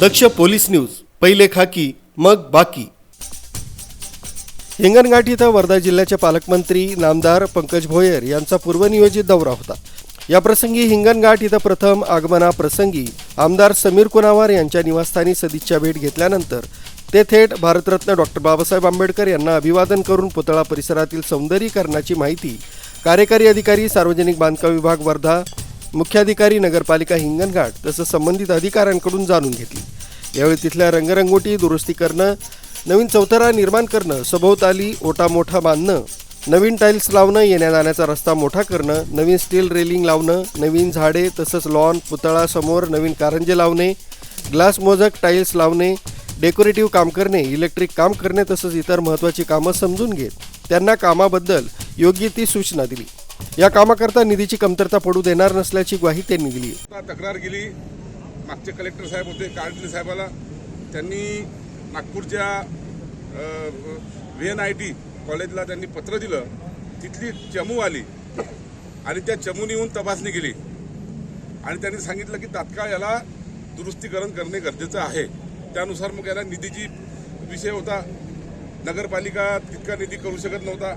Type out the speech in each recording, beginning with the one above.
दक्ष police news पहिले खाकी मग बाकी. हिंगणघाट इथं वर्धा जिल्ह्याचे पालकमंत्री नामदार पंकज भोयर यांचा पूर्वनियोजित दौरा होता. याप्रसंगी हिंगणघाट इथं प्रथम आगमनाप्रसंगी आमदार समीर कुनावार यांच्या निवासस्थानी सदिच्छा भेट घेतल्यानंतर ते थेट भारतरत्न डॉक्टर बाबासाहेब आंबेडकर यांना अभिवादन करून पुतळा परिसरातील सौंदर्यीकरणाची माहिती कार्यकारी अधिकारी सार्वजनिक बांधकाम विभाग वर्धा मुख्याधिकारी नगरपालिका हिंगणघाट तसंच संबंधित अधिकाऱ्यांकडून जाणून घेतली. यावेळी तिथल्या रंगरंगोटी दुरुस्ती करणं नवीन चौथरा निर्माण करणं सभोवताली ओटा मोठा बांधणं नवीन टाईल्स लावणं येण्या जाण्याचा रस्ता मोठा करणं नवीन स्टील रेलिंग लावणं नवीन झाडे तसंच लॉन पुतळा समोर नवीन कारंजे लावणे ग्लास मोजक टाईल्स लावणे डेकोरेटिव्ह काम करणे इलेक्ट्रिक काम करणे तसंच इतर महत्त्वाची कामं समजून घेत त्यांना कामाबद्दल योग्य ती सूचना दिली. या कामाकरता निधीची कमतरता पडू देणार नसल्याची ग्वाही त्यांनी दिली. आता तक्रार केली. मागचे कलेक्टर साहेब होते काळजी साहेबाला. त्यांनी नागपूरच्या व्ही एन आय टी कॉलेजला त्यांनी पत्र दिलं. तिथली चमू आली आणि त्या चमून येऊन तपासणी केली. आणि त्यांनी सांगितलं की तात्काळ याला दुरुस्तीकरण करणे गरजेचं आहे. त्यानुसार मग याला निधीची विषय होता. नगरपालिका तितका निधी करू शकत नव्हता.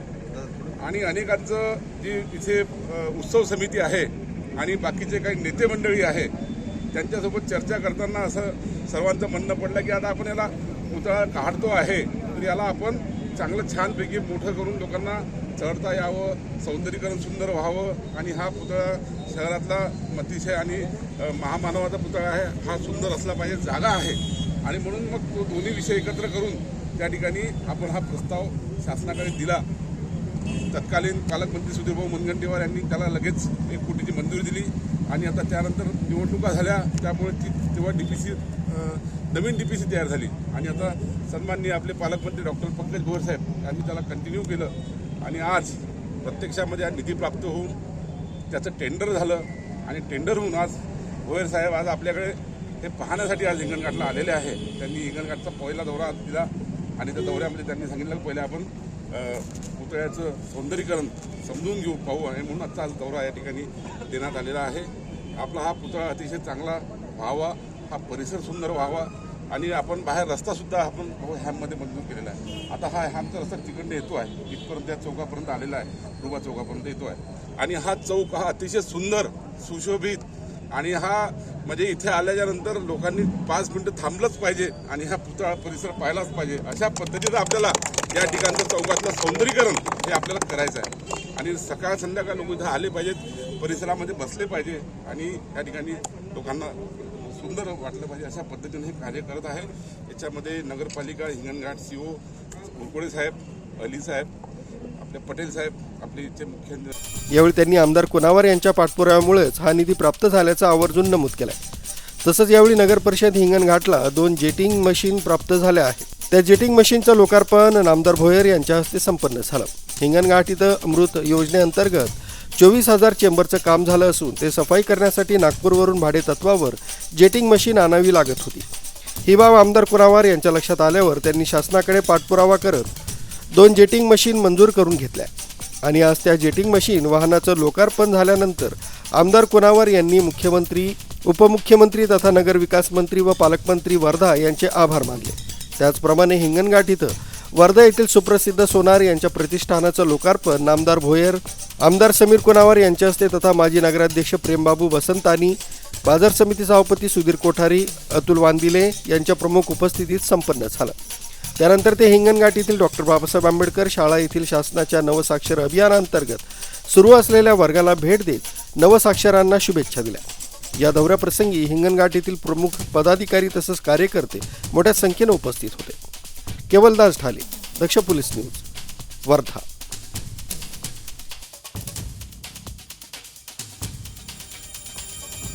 आणि अनेकांचं जी इथे उत्सव समिती आहे आणि बाकीचे काही नेते मंडळी आहे त्यांच्यासोबत चर्चा करताना असं सर्वांचं म्हणणं पडलं की आता आपण याला पुतळा काढतो आहे तर याला आपण चांगलं छानपैकी मोठं करून लोकांना चढता यावं सौंदर्यीकरण सुंदर व्हावं आणि हा पुतळा शहरातला अतिशय आणि महामानवाचा पुतळा आहे हा सुंदर असला पाहिजे जागा आहे. आणि म्हणून मग तो दोन्ही विषय एकत्र करून त्या ठिकाणी आपण हा प्रस्ताव शासनाकडे दिला. तत्कालीन पालकमंत्री सुधीरभाऊ मुनगंटीवार यांनी त्याला लगेच एक कोटीची मंजुरी दिली. आणि आता त्यानंतर निवडणुका झाल्या त्यामुळे ती तेव्हा डी पी सी नवीन डी पी सी तयार झाली. आणि आता सन्माननीय आपले पालकमंत्री डॉक्टर पंकज भोर यांनी त्याला कंटिन्यू केलं. आणि आज प्रत्यक्षामध्ये हा निधी प्राप्त होऊन त्याचं टेंडर झालं. आणि टेंडर होऊन आज भोयर साहेब आज आपल्याकडे हे पाहण्यासाठी आज हिंगणघाटला आलेले आहे. त्यांनी हिंगणघाटचा पहिला दौरा दिला. आणि त्या दौऱ्यामध्ये त्यांनी सांगितलं की पहिले आपण पुतळ्याचं सौंदर्यीकरण समजून घेऊ पाहू आणि म्हणून आजचा आज दौरा या ठिकाणी देण्यात आलेला आहे. आपला हा पुतळा अतिशय चांगला व्हावा हा परिसर सुंदर व्हावा आणि आपण बाहेर रस्तासुद्धा आपण हॅममध्ये मंजूर केलेला आहे. आता हा हॅमचा रस्ता तिकडनं येतो आहे इथपर्यंत या चौकापर्यंत आलेला आहे रुबा चौकापर्यंत येतो आहे. आणि हा चौक हा अतिशय सुंदर सुशोभित आणि हा म्हणजे इथे आल्याच्यानंतर लोकांनी पाच मिनिटं थांबलंच पाहिजे आणि हा पुतळा परिसर पाहिलाच पाहिजे. अशा पद्धतीनं आपल्याला या ठिकाणचं चौकातलं सौंदर्यीकरण हे आपल्याला करायचं आहे. आणि सकाळ संध्याकाळ लोक इथं आले पाहिजेत परिसरामध्ये बसले पाहिजे आणि या ठिकाणी लोकांना सुंदर वाटलं पाहिजे अशा पद्धतीने हे कार्य करत आहे. याच्यामध्ये नगरपालिका हिंगणघाट सी ओ उरकोडे साहेब अली साहेब आपले पटेल साहेब आपले इथे मुख्य यावेळी त्यांनी आमदार कुनावार यांच्या पाठपुराव्यामुळेच हा निधी प्राप्त झाल्याचं आवर्जून नमूद केलंय. तसंच यावेळी नगर परिषद हिंगणघाटला दोन जेटिंग मशीन प्राप्त झाल्या आहेत. त्या जेटिंग मशीनचं लोकार्पण नामदार भोयर यांच्या हस्ते संपन्न झालं. हिंगणघाट इथं अमृत योजनेअंतर्गत चोवीस हजार चेंबरचं काम झालं असून ते सफाई करण्यासाठी नागपूरवरून भाडे तत्वावर जेटिंग मशीन आणावी लागत होती. ही बाब आमदार कुनावार यांच्या लक्षात आल्यावर त्यांनी शासनाकडे पाठपुरावा करत दोन जेटिंग मशीन मंजूर करून घेतल्या. आणि आज त्या जेटिंग मशीन वाहनाचं लोकार्पण झाल्यानंतर आमदार कुनावर यांनी मुख्यमंत्री उपमुख्यमंत्री तथा नगरविकास मंत्री व पालकमंत्री वर्धा यांचे आभार मानले. त्याचप्रमाणे हिंगणघाट इथं वर्धा येथील सुप्रसिद्ध सोनार यांच्या प्रतिष्ठानाचं लोकार्पण नामदार भोयर आमदार समीर कुनावर यांच्या हस्ते तथा माजी नगराध्यक्ष प्रेमबाबू वसंतानी बाजार समिती सभापती सुधीर कोठारी अतुल वांदिले यांच्या प्रमुख उपस्थितीत संपन्न झालं. त्यानंतर ते हिंगणघाट येथील डॉक्टर बाबासाहेब आंबेडकर शाळा येथील शासनाच्या नवसाक्षर अभियानांतर्गत सुरू असलेल्या वर्गाला भेट देत नवसाक्षरांना शुभेच्छा दिल्या. या दौऱ्याप्रसंगी हिंगणघाट येथील प्रमुख पदाधिकारी तसंच कार्यकर्ते मोठ्या संख्येनं उपस्थित होते. Kevaldas Dhale Daksh police news Wardha.